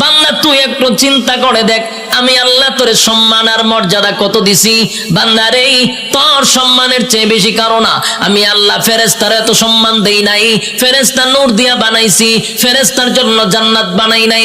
বান্দা, তুই একটু চিন্তা করে দেখ, আমি আল্লাহ তোর সম্মান আর মর্যাদা কত দিছি? বান্দার এই তোর সম্মানের চেয়ে বেশি কারণ না। আমি আল্লাহ ফেরেস্তার এত সম্মান দেই নাই। ফেরেস্তা নূর দিয়া বানাইছি। ফেরেস্তার জন্য জান্নাত বানাই নাই।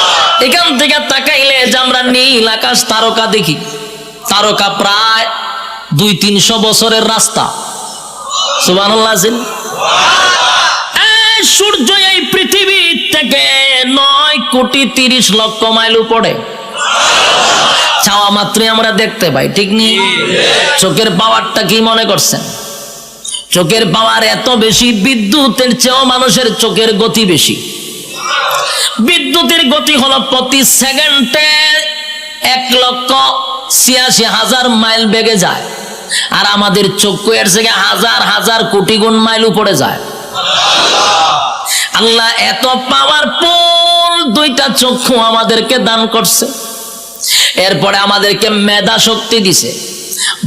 এখান থেকে তাকাইলে যে আমরা নীল আকাশ তারকা দেখি। তারকা প্রায় দুই তিনশো বছরের রাস্তা। সুবান সূর্য এই পৃথিবী থেকে নয় কোটি তিরিশ লক্ষ মাইল উপরে। চাওয়া মাত্রই আমরা দেখতে পাই, ঠিক নেই চোখের পাওয়ারটা কি মনে করছেন? চোখের পাওয়ার এত বেশি, বিদ্যুতের চেয়েও মানুষের চোখের গতি বেশি। বিদ্যুতের গতি হলো প্রতি সেকেন্ডে এক লক্ষ ছিয়াশি হাজার মাইল বেগে যায়। আর আমাদের চক্ষু এর থেকে হাজার হাজার কোটি গুণ মাইল উপরে যায়। আল্লাহ এত পাওয়ারফুল দুইটা চক্ষু আমাদেরকে দান করছে। এরপরে আমাদেরকে মেধা শক্তি দিছে।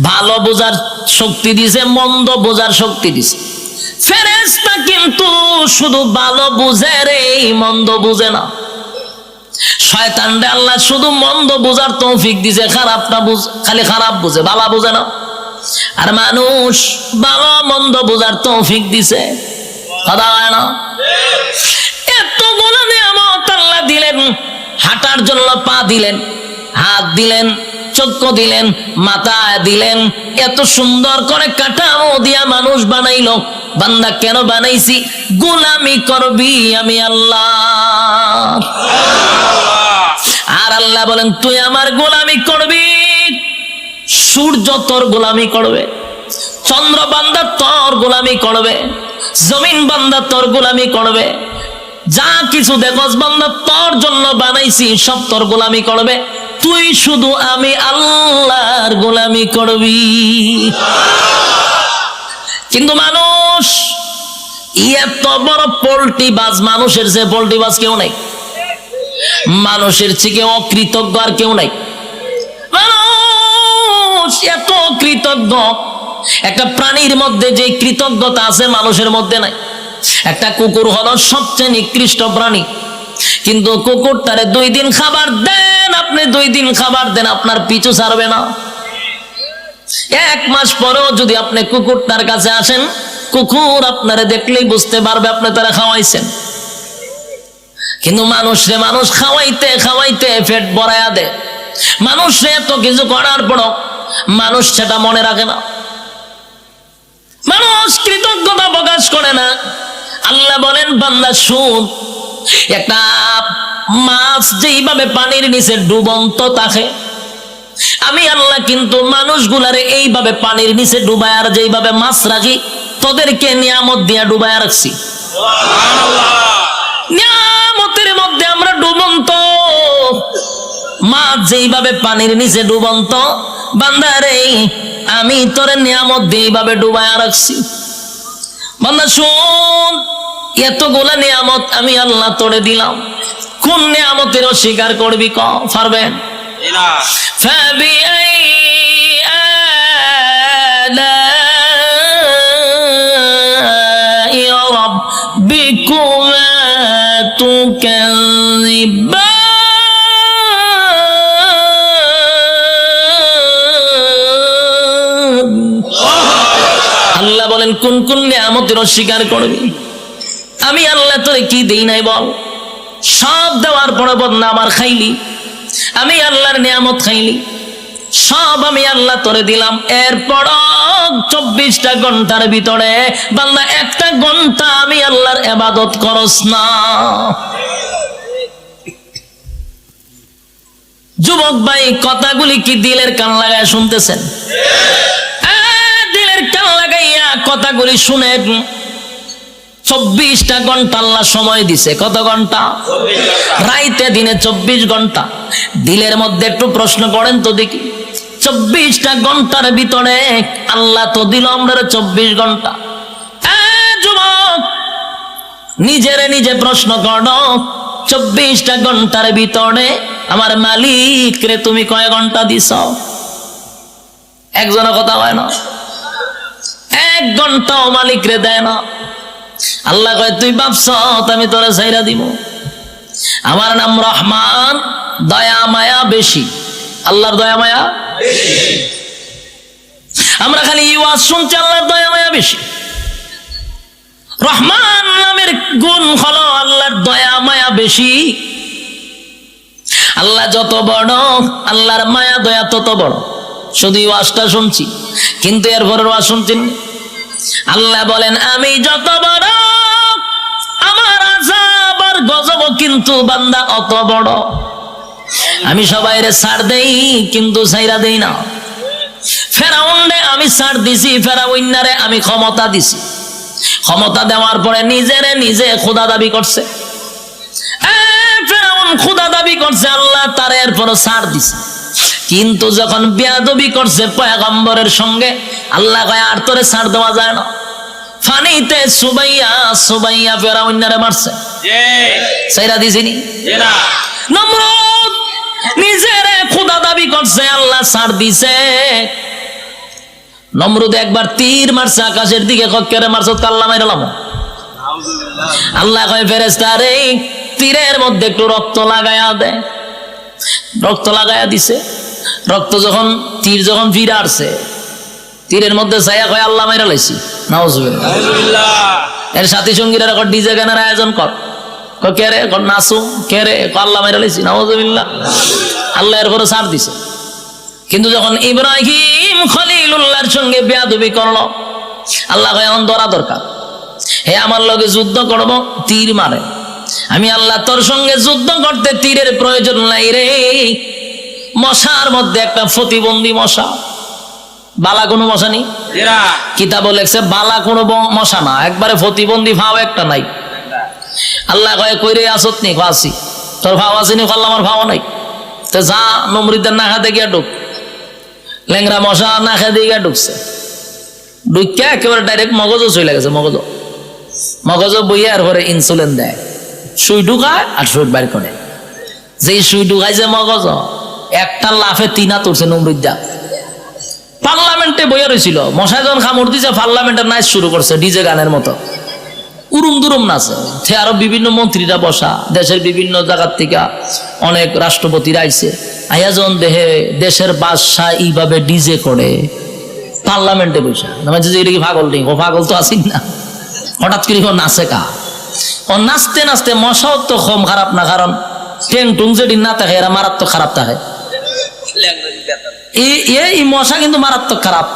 ভালো বোঝার শক্তি দিছে, মন্দ বোঝার শক্তি দিছে। ফেরেস্তা কিন্তু শুধু ভালো বুঝে রে, মন্দ বুঝে না। শয়তান রে আল্লাহ শুধু মন্দ বুঝার তৌফিক দিছে, খারাপটা বুঝ, খালি খারাপ বুঝে বুঝে না। আর মানুষ ভালো মন্দ বুঝার তৌফিক দিছে। কথা হয় না? আল্লাহ দিলেন, হাঁটার জন্য পা দিলেন, হাত দিলেন চক্ষু দিলেন, মাথা দিলেন, এত সুন্দর করে কাঠামো দিয়া মানুষ বানাইলো। বান্দা কেন বানাইছি? গোলামি করবি আমি আল্লাহ। আর আল্লাহ বলেন, তুই আমার গোলামি করবি, সূর্য তোর গোলামি করবে, চন্দ্র বান্দা তোর গোলামি করবে, জমিন বান্দা তোর গোলামি করবে, যা কিছু দেখস বান্দা তোর জন্য বানাইছি, সব তোর গোলামি করবে। তুই শুধু আমি আল্লাহর গোলামি করবি। কিন্তু মানুষ, এত বড় পোল্ট্রি বাজ, মানুষের যে পোল্ট্রি বাজ কেউ নাই। মানুষের থেকে অকৃতজ্ঞ আর কেউ নাই। মানুষ এত কৃতজ্ঞ একটা প্রাণীর মধ্যে যে কৃতজ্ঞতা আছে মানুষের মধ্যে নাই। একটা কুকুর হলো সবচেয়ে নিকৃষ্ট প্রাণী। কিন্তু কুকুরটারে দুই দিন খাবার দেন, আপনি দুই দিন খাবার দেন, আপনার পিছু ছাড়বে না। এক মাস পরেও যদি আপনি কুকুরটার কাছে আসেন, কুকুর আপনারা দেখলেই বুঝতে পারবে আপনি তারা খাওয়াইছেন। কিন্তু মানুষরে মানুষ খাওয়াইতে খাওয়াইতে পেট ভরাইয়া দে মানুষে এত কিছু করার পরও মানুষ সেটা মনে রাখে না। মানুষ কৃতজ্ঞতা প্রকাশ করে না। আল্লাহ বলেন, বান্দা, শুন একটা মাছ যেইভাবে পানির নিচে ডুবন্ত থাকে আমি আল্লাহ কিন্তু মানুষগুলারে এইভাবে পানির নিচে ডুবায় আর যেইভাবে মাছ রাখি তোদেরকে নিয়ামত দিয়া ডুবায় রাখছি। নিয়ামতের মধ্যে আমরা ডুবন্ত। মাছ যেইভাবে পানির নিচে ডুবন্ত বান্দারে আমি তোরে নিয়ামত দিয়ে এইভাবে ডুবায় রাখছি। বান্দা শুন। এতগুলা নিয়ামত আমি আল্লাহ তোড়ে দিলাম। কোন নিয়ামতের অস্বীকার করবি ক? পারবেন? আল্লাহ বলেন, কোন কোন নিয়ামতের অস্বীকার করবি? আমি আল্লাহ তোরে কি দেই নাই বল? সব দেওয়ার পরে বদনা আমার খাইলি। আমি আল্লাহর নিয়ামত খাইলি। সব আমি আল্লাহ তোরে দিলাম। এরপর চব্বিশটা ঘণ্টার ভিতরে বাংলা একটা ঘণ্টা আমি আল্লাহর এবাদত করস না। যুবক ভাই, কথাগুলি কি দিলের কান লাগায় শুনতেছেন? দিলের কান লাগাইয়া কথাগুলি শুনেন। চব্বিশটা ঘণ্টা আল্লাহ সময় দিছে। কত ঘণ্টা? রাইতে দিনে চব্বিশ ঘণ্টা। দিলের মধ্যে একটু প্রশ্ন করেন তো দেখি। চব্বিশটা ঘণ্টার ভিতরে আল্লাহ তো দিল আমরা চব্বিশ ঘণ্টা। নিজেরে নিজে প্রশ্ন করো। চব্বিশটা ঘণ্টার ভিতরে আমার মালিক রে তুমি কয় ঘণ্টা দিছ? একজনের কথা হয় না। এক ঘন্টাও মালিক রে দেয় না। আল্লাহ কয়, তুই ভাবছ আমি তোরে সাইরা দিব। আমার নাম রহমান, দয়া মায়া বেশি। আল্লাহর দয়া মায়া আমরা খালি ইওয়াজ শুনছি, আল্লাহর দয়া মায়া বেশি। রহমান নামের গুণ হলো আল্লাহর দয়া মায়া বেশি। আল্লাহ যত বড়, আল্লাহর মায়া দয়া তত বড়। শুধু ওয়াজটা শুনছি, কিন্তু এরপরের ওয়াজ শুনছেন না। আল্লাহ বলেন, আমি যত বড়, আমার আজাব আর গজব কিন্তু বান্দা অত বড়। আমি সবাই রে ছাড় দেই, কিন্তু ছাইরা দেই না। ফেরাউন্ডে আমি ছাড় দিছি ফেরাউন্নারে আমি ক্ষমতা দিছি। ক্ষমতা দেওয়ার পরে নিজেরে নিজে খোদা দাবি করছে। ফেরাউন খোদা দাবি করছে, আল্লাহ তার এরপর ছাড় দিছে। কিন্তু যখন বিয়াদবি করছে পয়গম্বরের সঙ্গে আল্লাহ কয় আর তোরে ছাড় দেওয়া যায় না। ফানিতে সুবাইয়া সুবাইয়া ফেরাউন্নারে মারছে। সাইরা দিছিনি নমরুদ নিজের খোদা দাবি করছে আল্লাহ ছাড় দিছে। নমরুদ একবার তীর মারছে আকাশের দিকে কক্কেরে মারছে কাল্লা মাইরালাম আল্লাহ কয় ফেরেস্তা রে তীরের মধ্যে একটু রক্ত লাগায়া দেয় রক্ত লাগায়া দিছে। রক্ত যখন তীর যখন ফিরে আসছে তীরের মধ্যে ছায়া কয় আল্লাহ মাইরা লাইছি। নাউজুবিল্লাহ। এর সাথী সঙ্গীরা এখন ডিজে গানের আয়োজন কর। ক কে রে? কর নাচু কে রে? আল্লাহ মাইরা লাইছি। নাউজুবিল্লাহ। আল্লাহ এর করে ছাড় দিছে। কিন্তু যখন ইব্রাহিম খলিলুল্লাহর সঙ্গে বেয়াদবি করল আল্লাহ কয় এখন ধরা দরকার। হে আমার লগে যুদ্ধ করব তীর মারে। আমি আল্লাহ তোর সঙ্গে যুদ্ধ করতে তীরের প্রয়োজন নাই রে। মশার মধ্যে একটা প্রতিবন্ধী মশা। বালা কোনো মশা নেই? কিতাব লেখছে বালা কোনো মশা না। একবারে প্রতিবন্ধী ভাও একটা নাই। আল্লাহ কয়ে কইরে আসত নি ফাঁসি? তোর ভাও আসেনি ফাল্লা আমার ভাও নাই? তো যা নমরিদের না খাতে গিয়া ঢুক ল্যাংরা মশা না খেতে গিয়া ঢুকছে ঢুকিয়া একেবারে ডাইরেক্ট মগজও চলে গেছে মগজ মগজ বইয়ে আর পরে ইনসুলিন দেয়। সুই ঢুকায় আর সুই বাইর করে। যেই সুই ঢুকাইছে মগজ একটা লাফে তিনা তুলছে নমরিদা পার্লামেন্টে বইয়া রয়েছিল মশাই যখন খামড় দিছে, পার্লামেন্টের নাচ শুরু করছে, ডিজে গানের মতো। উরুম দুরুম নাচে। সে আরও বিভিন্ন মন্ত্রীরা বসা, দেশের বিভিন্ন জায়গার থেকে অনেক রাষ্ট্রপতিরা আইছে। আয়াজন দেহে, দেশের বাদশাহ এইভাবে ডিজে করে, পার্লামেন্টে বসা মানে যে এটা কি পাগল নেই? ও পাগল তো আসিন না। হঠাৎ করে নাচে কা? ও নাচতে নাচতে মশাও তো কম খারাপ না, কারণ টেং টুং যেদিন না থাকে, এরা মারাত্মক খারাপ থাকে। এই মশা কিন্তু মারাত্মক খারাপ।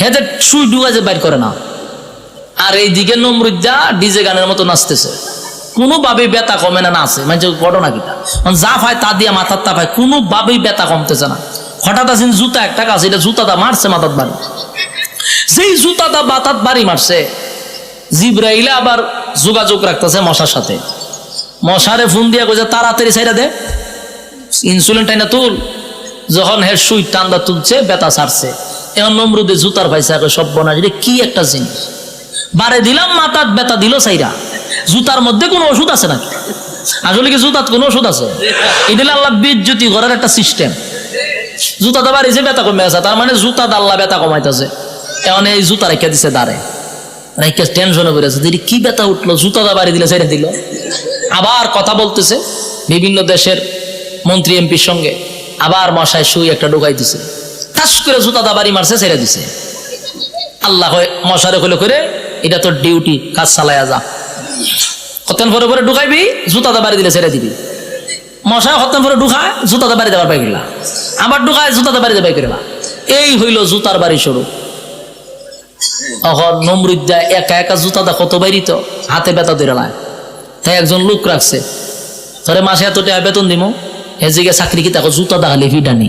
হেদের সুই যে বাইর করে না। আর এই দিকে নমরুদ্দা ডিজে গানের মতো নাচতেছে। কোনোভাবেই ব্যথা কমে না নাচে মানে ঘটনা কিটা। মানে যা পায় তা দিয়ে মাথার তা পায়। কোনোভাবেই ব্যথা কমতেছে না। হঠাৎ আসেন জুতা একটা কাজ এটা জুতাটা মারছে মাথার বাড়ি। সেই জুতাটা বাতাত বাড়ি মারছে, জিব্রাইলে আবার যোগাযোগ রাখতেছে মশার সাথে। মশারে ফোন দিয়া কইছে, তাড়াতাড়ি সাইডা দে। ইনসুলিন টাইনা তুল। যখন হের সুই টান্দা তুলছে বেতা ছাড়ছে। এখন নমরুদে জুতার পাইছে সব বনা কি একটা জিনিস। বারে দিলাম মাথার বেতা দিল সাইরা জুতার মধ্যে কোনো ওষুধ আছে নাকি? আসলে কি জুতাত কোনো ওষুধ আছে? এদিলে আল্লাহ বিদ্যুতি ঘরের একটা সিস্টেম জুতা জুতাতে বাড়িছে বেতা কমে আছে। তার মানে জুতা দাল্লা বেতা কমাইতেছে। এখন এই জুতা রেখে দিছে দাঁড়ে। রেখে টেনশনে করেছে দিদি কি বেতা উঠল জুতাটা বাড়ি দিলে ছেড়ে দিল। আবার কথা বলতেছে বিভিন্ন দেশের মন্ত্রী এমপির সঙ্গে। আবার মশায় শুই একটা ঢুকাই দিছে। তাস করে জুতাটা বাড়ি মারছে, ছেড়ে দিছে। আল্লাহ মশারে হলে করে, এটা তোর ডিউটি, কাজ চালায়া যা। হতেন পরে পরে ঢুকাইবি জুতাটা বাড়ি দিলে ছেড়ে দিবি। মশা হতেন পরে ঢুকায় জুতাটা বাড়ি দেবার পাই গেলা। আবার ঢুকায় জুতাটা বাড়ি দেবাই গেলা। এই হইল জুতার বাড়ি শুরু। তখন নমরুদ্দা একা একা জুতাটা কত বাইরি তো হাতে বেতা ধরে তাই একজন লোক রাখছে। ধরে মাসে এত টাকা বেতন দিব এদিকে চাকরি কি তাকে জুতা দেখালে ভিডানি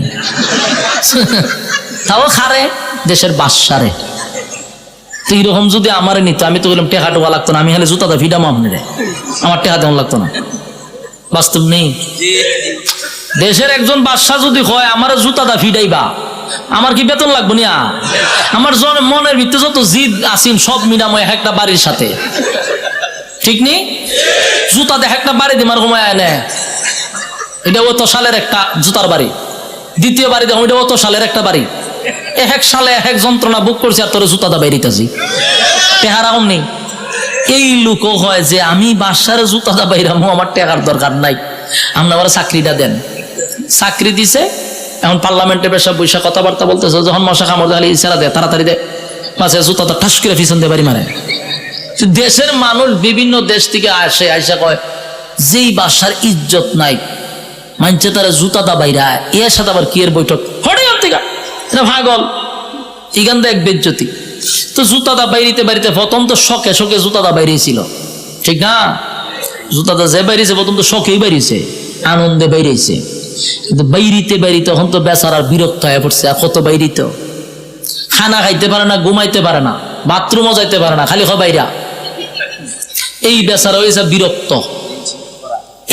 তাও খারে, দেশের বাসারে তো এরকম যদি আমার নিত, আমি তো বললাম টেহা টোকা লাগতো না, আমি হলে জুতাটা ফিডাম আপনি রে আমার টেহা তেমন লাগতো না। বাস্তব নেই? দেশের একজন বাদশাহ যদি হয় আমার জুতাটা ফিডাইবা আমার কি বেতন লাগবো না আমার জন- মনের ভিতরে যত জিদ আসিন সব মিলাময় একটা বাড়ির সাথে। ঠিক নেই? জুতা দেখ একটা বাড়ি দিমার সময় আয় না এটা অত সালের একটা জুতার বাড়ি। দ্বিতীয় বাড়ি দেখো এটা অত সালের একটা বাড়ি। এক সালে এক যন্ত্রণা বুক করছি আর তোর জুতাটা বাইরিতেছি টেহারা কম নেই। এই লোকও হয় যে আমি বাসার জুতাটা বাইরামো আমার টেকার দরকার নাই। আমরা আবার চাকরিটা দেন। চাকরি দিছে, এখন পার্লামেন্টে বেসা বৈশা কথাবার্তা বলতেছে, যখন মশা কামড় দেখালে ইশারা দেয়, তাড়াতাড়ি দেয়। মাঝে জুতাটা ঠাস করে পিছন দিয়ে বাড়ি মারে। দেশের মানুষ বিভিন্ন দেশ থেকে আসে, আইসা কয়, যেই বাসার ইজ্জত নাই মানছে তারা জুতা দা বাইরা, এর সাথে আবার কি এর বৈঠক? থেকে এটা ভাগল। এখান এক বেজ্জতি। তো জুতাটা বাইরিতে বাড়িতে প্রথম তো শখে শখে জুতাটা বাইরেছিল। ঠিক না? জুতাটা যে বাইরেছে, প্রথম তো শখেই বাইরেছে, আনন্দে বাইরেছে। কিন্তু বাইরিতে বাইরিতে তখন তো বেচারার বিরক্ত হয়ে পড়ছে, আর কত বাইরিত। খানা খাইতে পারে না, ঘুমাইতে পারে না, বাথরুমও যাইতে পারে না, খালি খ বাইরা। এই বেচারা হয়েছে বিরক্ত।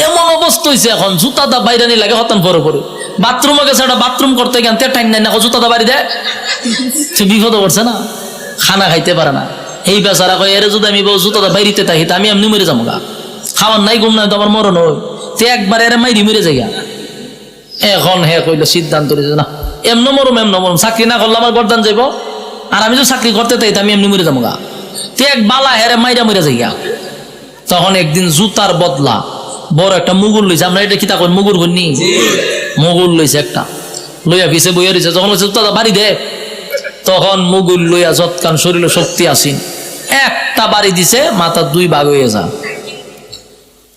এমন অবস্থা হয়েছে এখন জুতাটা বাইরে নিয়ে লাগে হতান পরে পরে। বাথরুমে গেছে একটা বাথরুম করতে গেন তে টাইম নাই না জুতাটা বাড়ি দেয়। সে বিপদ পড়ছে না, খানা খাইতে পারে না। এই বেচারা কয়, এর যদি আমি বউ জুতাটা বাইরিতে থাকি, তা আমি এমনি মরে যাব গা। খাওয়ার নাই, ঘুম নাই, তো আমার মরণ হয়। তে একবার এর মাইরি মরে যাই। এখন হে কইলো, সিদ্ধান্ত নিয়েছে না, এমন মরম এমন মরম, চাকরি না করলে আমার গরদান যাইব। আর আমি যদি চাকরি করতে তাই আমি এমনি মরে যাব গা। তে এক বালা হেরে মাইরা মরে যাই। তখন একদিন জুতার বদলা বড় একটা মুগুর লইছে। আমরা এটা কিতা কই? মুগুর কইনি মুগুর লইছে একটা। লইয়া পিছে বইয়া দিছে যখন বলছে জুতা বাড়ি দে। তখন মুগুর লইয়া যৎকান শরীরে শক্তি আসিন। একটা বাড়ি দিছে মাথা দুই ভাগ হয়ে যা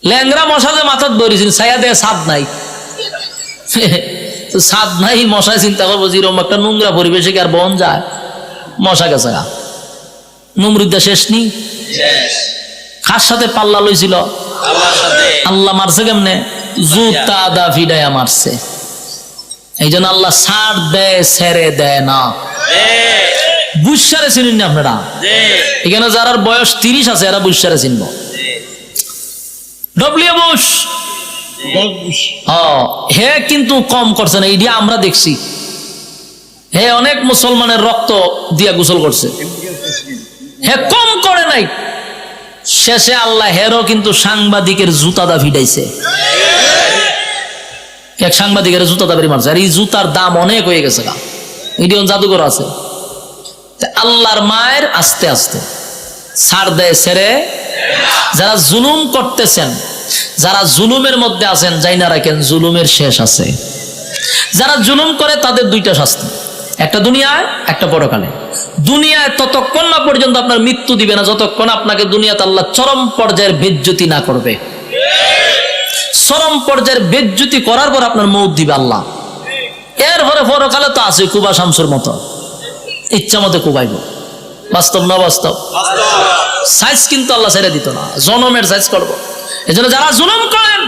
ল্যাংরা মশা যে মাথার ধরেছিল ছায়া দেয় সাদ নাই। সাদ নাই মশায় চিন্তা করব যেরকম একটা নোংরা পরিবেশে আর বন যায়? মশা গেছে গা। শেষ নি? কার সাথে পাল্লা লইছিল? আল্লাহ মারছে কেমনে? জুতা দা মারছে। এই জন্য আল্লাহ সার দেয় সেরে দেয় না। বুসারে চিনেন না আপনারা? এখানে যারা বয়স তিরিশ আছে এরা বুসারে চিনব। W Bush. হে কিন্তু কম করছে না এইটা আমরা দেখছি। হে অনেক মুসলমানের রক্ত দিয়া গোসল করছে। হে কম করে নাই। শেষে আল্লাহ হেরও কিন্তু সাংবাদিকের জুতাদা ফিটাইছে এক সাংবাদিকের জুতাদা বেরি মারছে। আর এই জুতার দাম অনেক হয়ে গেছে গা। ইডিয়ন জাদুঘর আছে। আল্লাহর মায়ের আস্তে আস্তে। ছাড় দেয় ছেড়ে। যারা জুলুম করতেছেন, যারা জুলুমের মধ্যে আছেন যাই না রাখেন, জুলুমের শেষ আছে। যারা জুলুম করে তাদের দুইটা শাস্তি। একটা দুনিয়ায় একটা পরকালে। দুনিয়ায় ততক্ষণ না পর্যন্ত আপনার মৃত্যু দিবে না যতক্ষণ আপনাকে দুনিয়াতে আল্লাহ চরম পর্যায়ের বেজ্জতি না করবে। চরম পর্যায়ের বেজ্জতি করার পর আপনার মৌত দিবে আল্লাহ। এরপরে পরকালে তো আছে কুবা শামসুর মতো। ইচ্ছা মতো কুবাইব। বাস্তব না বাস্তব? সাইজ কিন্তু আল্লাহ ছেড়ে দিত না। জনমের সাইজ করব। এই জন্য যারা জুলুম করেন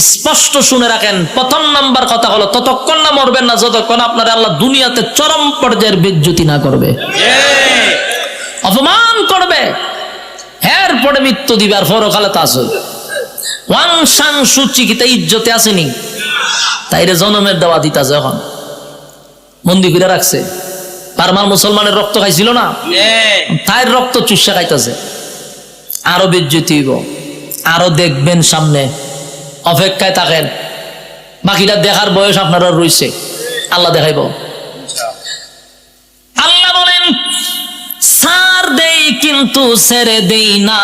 স্পষ্ট শুনে রাখেন। প্রথম নাম্বার কথা হলো, ততক্ষণ না মরবেন না, যতক্ষণ আপনার আল্লাহ দুনিয়াতে চরম পর্যায়ের বেজ্জতি না করবে। অপমান করবে। এরপরে মৃত্যু দিবে, আর পরকালে তা আসল ওয়াং সাং সুচি কি ইজ্জতে আসেনি। তাইরে জনমের দেওয়া দিতাছে এখন। বন্দি করে রাখছে। পারমার মুসলমানের রক্ত খাইছিল না? তার রক্ত চুষা খাইতেছে। আরও হইব। আরও দেখবেন সামনে। অপেক্ষায় থাকেন। বাকিটা দেখার বয়স আপনারা রইছে। আল্লাহ দেখাইব। আল্লাহ বলেন, সার দেই কিন্তু ছেড়ে দেই না।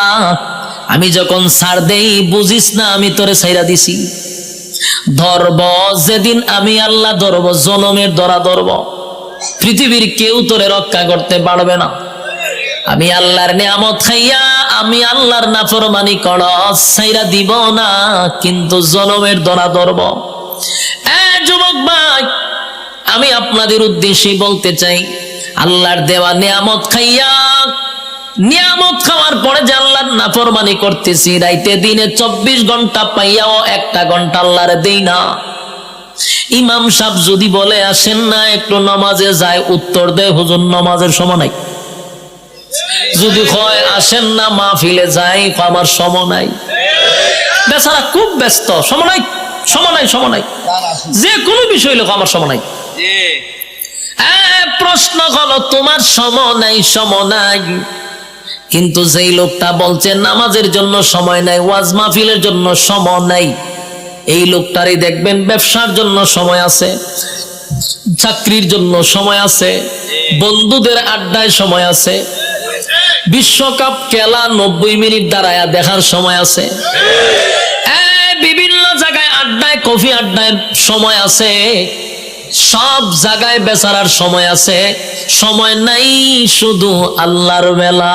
আমি যখন সার দেই, বুঝিস না, আমি তোরে সাইরা দিছি। ধরব, যেদিন আমি আল্লাহ ধরব, জনমের ধরা ধরব। পৃথিবীর কেউ তোরে রক্ষা করতে পারবে না। আমি আল্লাহর নিয়ামত খাইয়া, আমি আল্লাহর নাফরমানি কর সাইরা দিব না, কিন্তু জনমের দরা ধরব। এ যুবক ভাই, আমি আপনাদের উদ্দেশ্যে বলতে চাই, আল্লাহর দেওয়া নিয়ামত খাইয়া, নিয়ামত খাওয়ার পরে যে আল্লাহর নাফরমানি করতেছি, রাইতে দিনে চব্বিশ ঘণ্টা পাইয়াও একটা ঘণ্টা আল্লাহর দেই না। ইমাম সাহেব যদি বলে আসেন না, একটু নমাজে যায়, উত্তর দেয়, হুজুর, নমাজের সময় নাই। যদি কয়, আসেন না, মাহফিলে যাই আমার সম নাই। বেচারা খুব ব্যস্ত। সম নাই সম নাই সম নাই। যে কোনো বিষয় লোক আমার সম নাই। প্রশ্ন হলো তোমার সম নাই সম নাই। কিন্তু যেই লোকটা বলছে, নামাজের জন্য সময় নাই, ওয়াজ মাহফিলের জন্য সময় নাই। এই লোকটারই দেখবেন, ব্যবসার জন্য সময় আছে, চাকরির জন্য সময় আছে, বন্ধুদের আড্ডায় সময় আছে বিশ্বকাপ খেলা নব্বই মিনিট দাঁড়ায়া দেখার সময় আছে। বিভিন্ন জায়গায় আড্ডায়, কফি আড্ডায় সময় আছে। সব জায়গায় বেচারার সময় আছে। সময় নাই শুধু আল্লাহর বেলা।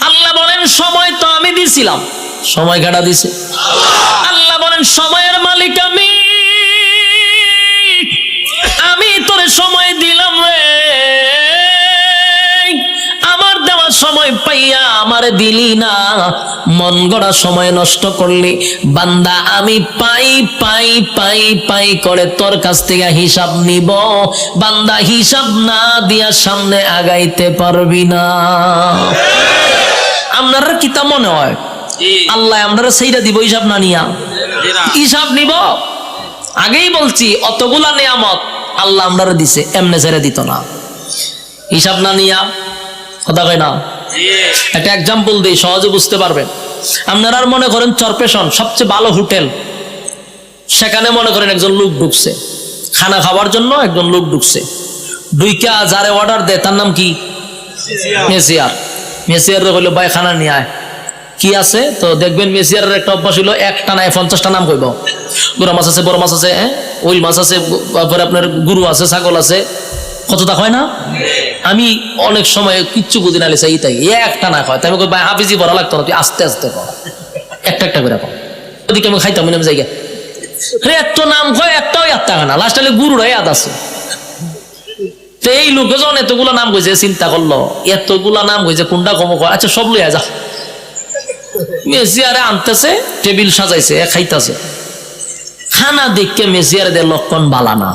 আল্লাহ বলেন, সময় তো আমি দিছিলাম। সময় কাটা দিছে? আল্লাহ বলেন, সময়ের মালিক আমি। আমি তোরে সময় দিলাম। সময় পাইয়া আমারে দিলি না। মন গড়া সময় নষ্ট করলি। বান্দা আমি পাই পাই পাই পাই করে তোর কাছ থেকে হিসাব নিব। বান্দা হিসাব না দিয়া সামনে আগাইতে পারবি না। আপনারা কিতা মনে হয় আল্লাহ আমরা সেইটা দিব হিসাব না নিয়া। হিসাব নিব। আগেই বলছি অতগুলা নিয়ামত আল্লাহ আমরা দিছে এমনে ছেড়ে দিত না। হিসাব না নিয়া কথা কয় না। একটা এক্সাম্পল দিই সহজে বুঝতে পারবেন। আপনারা আর মনে করেন চরপেশন সবচেয়ে ভালো হোটেল। সেখানে মনে করেন একজন লোক ঢুকছে। খানা খাওয়ার জন্য একজন লোক ঢুকছে। দুইকা যারে অর্ডার দেয় তার নাম কি? মেসিয়ার। মেসিয়ার। হইল ভাই খানা নিয়ে আয়। কি আছে? তো দেখবেন মেসিয়ারের একটা অভ্যাস হইল একটা নাই পঞ্চাশটা নাম কইব। গুড়া মাছ আছে বড় মাছ আছে হ্যাঁ? ওইল মাছ আছে তারপরে আপনার গুরু আছে ছাগল আছে। কতটা হয় না? আমি অনেক সময় কিচ্ছু বুঝি না, লিসা তাই একটা না তাই আমি ভাই, হাফিজি বড় লাগতো না, তুই আস্তে আস্তে কর। একটা একটা করে ওদিকে আমি খাইতাম আমি জায়গা রে এত নাম কয়, একটাও একটা হয় না। লাস্টালে গুরুরাই আদ আছে। তো এই লোকে যখন এতগুলা নাম কইছে, চিন্তা করল, এতগুলা নাম কইছে, কোনটা কম কয়? আচ্ছা সব লইয়া যা। মেসিয়ারে আনতেছে, টেবিল সাজাইছে খাইতাছে। খানা দেখকে মেসিয়ারে লক্ষণ বালা না।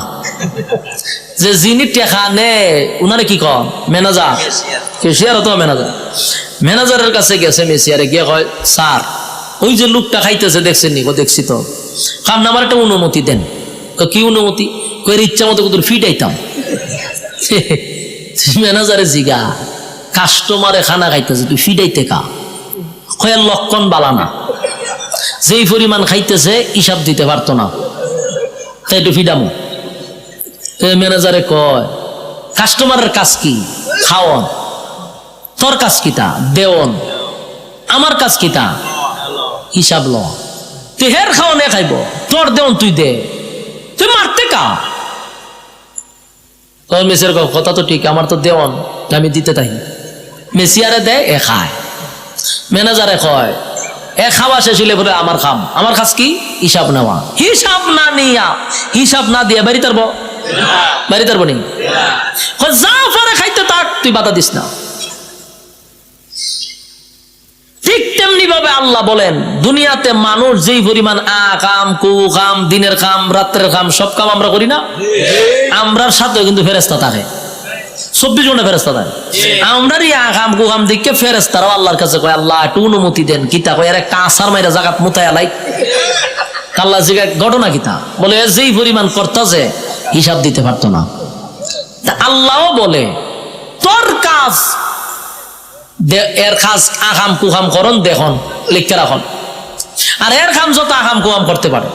যে যিনি টেকা নে, উনারে কি কন ম্যানেজার কেশিয়ার তো ম্যানেজার ম্যানেজারের কাছে গেছে মেসিয়ারে, গিয়ে কয়, স্যার, ওই যে লোকটা খাইতেছে, দেখছেন নি? দেখছি তো। কাম আমার একটা অনুমতি দেন। কি অনুমতি? কই এর ইচ্ছা মতো ফিট আইতাম। ম্যানেজারে জিগা কাস্টমারে খানা খাইতেছে, তুই ফিডাইতে কা? কয়ার লক্ষণ বালা না। যেই পরিমাণ খাইতেছে, হিসাব দিতে পারতো না। তাই একটু ফিডামো ম্যানেজারে কয়, কাস্টমারের কাজ কি? খাওয়ন। তোর কাজ কিতা দেওয়ন। আমার কাজ কিতা হিসাব ল। তুই হের খাওয়ানে খাইব। তোর দেওন তুই দে। তুই মারতে কা? মেসির কথা তো ঠিক, আমার তো দেওয়ান আমি দিতে তাই। মেসিয়ারে দেয় এ খায়। ম্যানেজারে কয়, এ খাওয়া শেষ হইলে পরে আমার খাম। আমার কাজ কি? হিসাব নেওয়া। হিসাব না নিয়া, হিসাব না দিয়া বাড়ি তারবো। বাড়ি তারবো নি কয়, যা পারে খাইতে তাক তুই বাধা দিস না। ঠিক তেমনি ভাবে আল্লাহ বলেন দুনিয়াতে মানুষ যেই পরিমাণ আ কাম কু কাম দিনের কাম রাত্রের কাম সব কাম আমরা করি না। আমরার কিন্তু ফেরেস্তা থাকে। চব্বিশ ঘণ্টা ফেরেস্তা থাকে। আমরার ইয়া কাম কু কাম দিকে ফেরেস্তারাও আল্লাহর কাছে কয় আল্লাহ একটু অনুমতি দেন কিতা কয় আরে কাঁসার মাইরা জাগাত মুতায় আলাই আল্লাহ জিগা ঘটনা কিতা বলে যেই পরিমাণ করতেছে হিসাব দিতে পারতো না। আল্লাহ বলে, তোর কাজ এর কাজ আহাম কুকাম করন দেখন, লিখতে রাখুন। আর এর কাম যত আহাম কুহাম করতে পারে।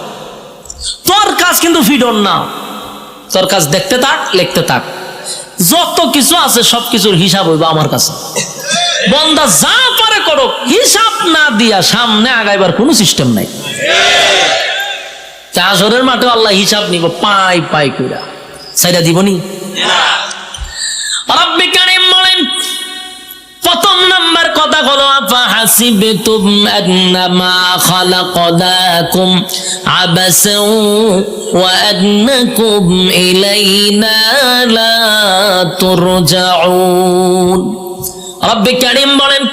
তোর কাজ কিন্তু ফিডন না। তোর কাজ দেখতে থাক, লিখতে থাক। যত কিছু আছে, সব কিছুর হিসাব হইব আমার কাছে। বন্দা যা পারে করো হিসাব না দিয়া সামনে আগাইবার কোনো সিস্টেম নাই। চাষরের মাঠে আল্লাহ হিসাব নিব, পাই পাই কইরা। সেটা দিবনি রব্বি কারিম বলেন, প্রথম নাম্বার কথা হলো আফাহাসিবতুম আন্নামা খালাকনাকুম আবাসাও ওয়া আন্নাকুম ইলাইনা লা তুরজাউন। রব্বি কারীম বলেন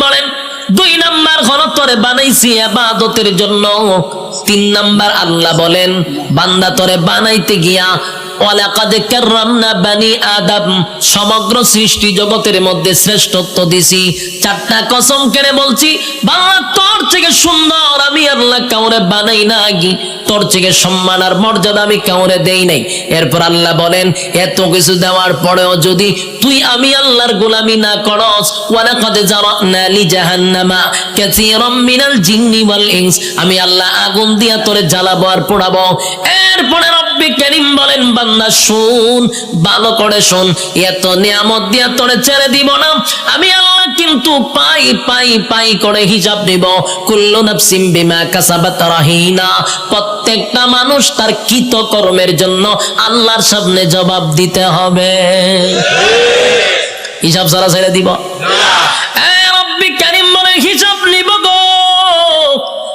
বলেন দুই নাম্বার বানাইছি আবাদতের জন্য। তিন নাম্বার আল্লাহ বলেন বান্দা তরে বানাইতে গিয়া সমগ্র সৃষ্টি জগতের মধ্যে শ্রেষ্ঠত্ব দিছি। চারটা কসম কেড়ে বলছি বাংলা তোর থেকে সুন্দর আমি আল্লাহ কাউরে বানাই না তোর থেকে সম্মান আর মর্যাদা আমি কাউরে দেই নাই। এরপর আল্লাহ বলেন, এত কিছু দেওয়ার পরেও যদি তুই আমি আল্লাহর গোলামি না করস, ওয়ালাকাদ জারানা লি জাহান্নামা কাসীরাম মিনাল জিন্নি ওয়াল ইনস। আমি আল্লাহ আগুন দিয়া তোরে জ্বালাবো আর পোড়াবো। এরপরে রব্বি কারীম বলেন শুন, ভালো করে শুন। এত নিয়ামত দিয়া তোরে ছেড়ে দিব না। আমি আল্লাহ কিন্তু পাই পাই পাই করে হিসাব নিব কুল্লু নাফসিম বিমা প্রত্যেকটা মানুষ তার কৃত কর্মের জন্য আল্লাহর সামনে জবাব দিতে হবে। হিসাব সারা ছেড়ে দিব। হিসাব নিব গো।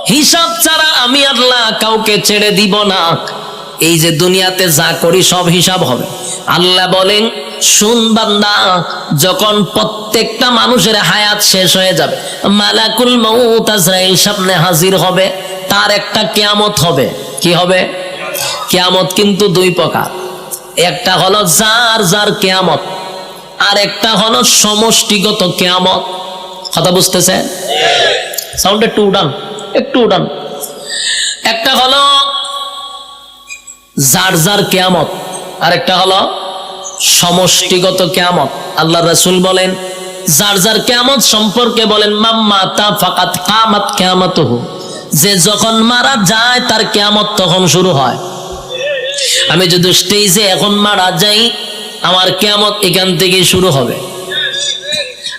হিসাব ছাড়া আমি আল্লাহ কাউকে ছেড়ে দিব না। এই যে দুনিয়াতে যা করি সব হিসাব হবে। আল্লাহ বলেন শুন বান্দা যখন প্রত্যেকটা মানুষের হায়াত শেষ হয়ে যাবে মালাকুল মউত আজরাইল সামনে হাজির হবে তার একটা কিয়ামত হবে। কি হবে? কিয়ামত কিন্তু দুই প্রকার। একটা হলো যার যার কিয়ামত আর একটা হলো সমষ্টিগত কিয়ামত। কথা বুঝতেছেন? সাউন্ড একটু উঠান একটু উঠান একটা হলো যার যার কেয়ামত। আর একটা হলো সমষ্টিগত কেয়ামত। আল্লাহ রসুল বলেন, যার যার কেয়ামত সম্পর্কে বলেন, মাম্মা তা ফাকাত কামাত কেয়ামত যে যখন মারা যায়, তার কেয়ামত তখন শুরু হয়। আমি যদি স্টেজে এখন মারা যাই, আমার কেয়ামত এখান থেকে শুরু হবে।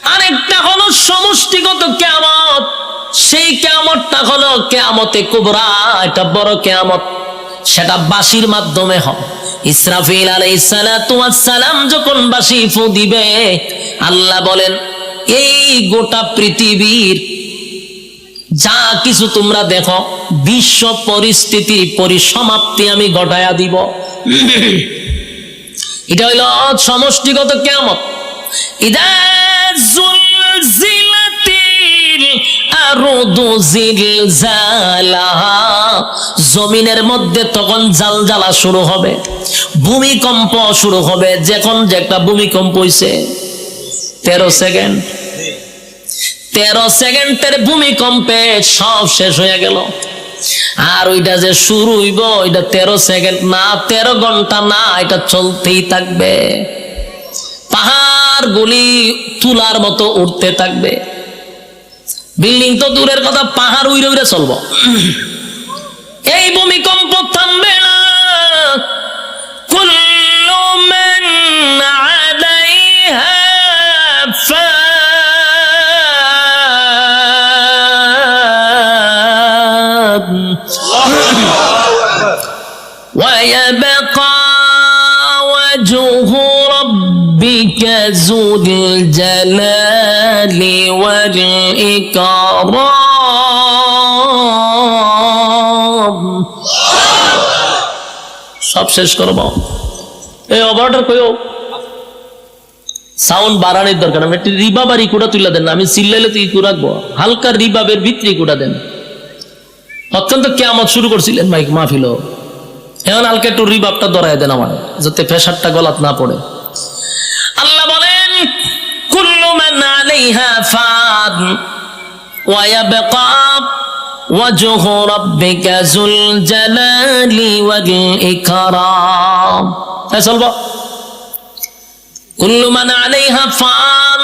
আরেকটা হলো সমষ্টিগত কেয়ামত। সেই কেয়ামতটা হলো কেয়ামতে কুবরা, এটা বড় কেয়ামত। সেটা বাঁশির মাধ্যমে হবে ইসরাফিল আলাইসালাম যখন বাঁশি ফু দিবে, আল্লাহ বলেন, এই গোটা পৃথিবীর যা কিছু তোমরা দেখো, বিশ্ব পরিস্থিতির পরিসমাপ্তি আমি ঘটায়া দিব। এটা হইল সমষ্টিগত কেমন ইদা আরদু জিলজালাহা জমিনের মধ্যে তখন জালজালা শুরু হবে, ভূমিকম্প শুরু হবে, যখন যে একটা ভূমিকম্প হইছে। তেরো সেকেন্ড। তেরো সেকেন্ডের ভূমিকম্পে সব শেষ হয়ে গেল। আর ওইটা যে শুরু হইব, ওইটা তেরো সেকেন্ড না, তেরো ঘণ্টা না, এটা চলতেই থাকবে। পাহাড় গুলি তুলার মতো উঠতে থাকবে। বিল্ডিং তো দূরের কথা পাহাড় উইরে উইরে চলবো। এই ভূমিকম্প থামবে না। ربك ذو الجلال والإكرام সব শেষ করব এই অপারেটর কইও সাউন্ড বাড়ানোর দরকার আমি একটি রিবাব আর ইকুটা তুলে দেন না আমি চিল্লাইলে তো ইকু রাখবো হালকা রিবাবের ভিতরে ইকুটা দেন অত্যন্ত কেমন শুরু করছিলেন মাইক মাহফিল এখন হালকা একটু রিবাবটা ধরাই দেন আমার যাতে প্রেশারটা গলাত না পড়ে মান আলাইহা ফান ওয়া ইয়াবকা ওয়াজহু রাব্বিকা যুল জালালি ওয়াল ইকরাম তাই চলবো কুল্লু মান আলাইহা ফান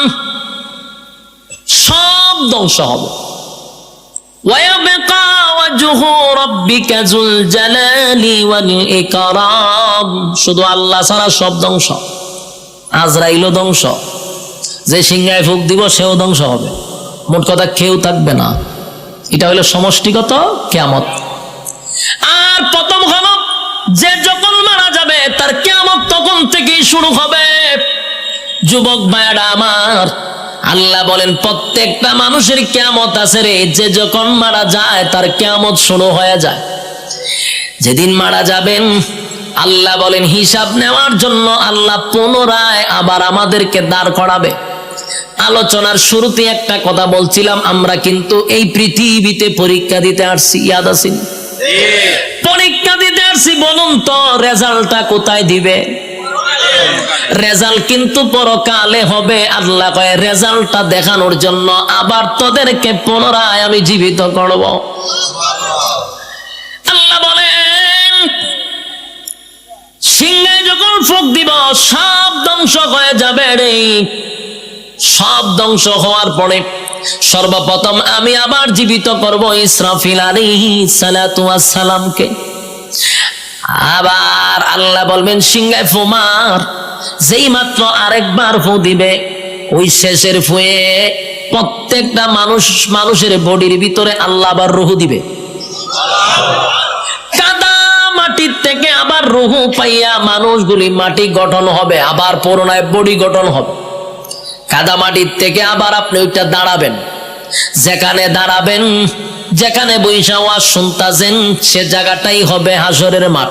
সব ধ্বংস হবে ويبقى وجه ربك ذو الجلال والإكرام শুধু আল্লাহ ছাড়া সব ধ্বংস আজরাইলও ধ্বংস যে সিংহায় ফুক দিব, সেও ধ্বংস হবে। মোট কথা কেউ থাকবে না। এটা হলো সমষ্টিগত কেয়ামত। আর প্রথম হলো যে যখন মারা যাবে, তার কেয়ামত তখন থেকেই শুরু হবে। যুবক ভাইয়ারা আমার, আল্লাহ বলেন, প্রত্যেকটা মানুষের কেমত আছে রে। যে যখন মারা যায়, তার কেমত শুরু হয়ে যায়। যেদিন মারা যাবেন, আল্লাহ বলেন, হিসাব নেওয়ার জন্য আল্লাহ পুনরায় আবার আমাদেরকে দাঁড় করাবে। আলোচনার শুরুতে একটা কথা বলছিলাম, আমরা কিন্তু এই পৃথিবীতে পরীক্ষা দিতে আসছি, ইয়াদ আছি? পরীক্ষা দিতে আসছি, বলুন তো, রেজাল্টটা কোথায় দিবে? রেজাল্ট কিন্তু পরকালে হবে, আল্লাহ কয়, রেজাল্টটা দেখানোর জন্য আবার তোদেরকে পুনরায় আমি জীবিত করব। আল্লাহ বলেন, সিংহায় যখন ফুক দিব, সব ধ্বংস হয়ে যাবে রে। সব ধ্বংস হওয়ার পরে সর্বপ্রথম আমি আবার জীবিত করব ইসরাফিল আলাইহিস সালামকে আবার আল্লাহ বলবেন, সিংহায় ফুমার যেই মাত্র আরেকবার ফু দিবে, ওই শেষের ফুয়ে প্রত্যেকটা মানুষ, মানুষের বডির ভিতরে আল্লাহ আবার রুহু দিবে। কাদা মাটির থেকে আবার রুহু পাইয়া মানুষগুলি মাটি গঠন হবে, আবার পুরোনায় বডি গঠন হবে। কাদা মাটির থেকে আবার আপনি ওইটা দাঁড়াবেন। যেখানে দাঁড়াবেন, যেখানে বৈশা শুনতাছেন সে জায়গাটাই হবে হাসরের মাঠ।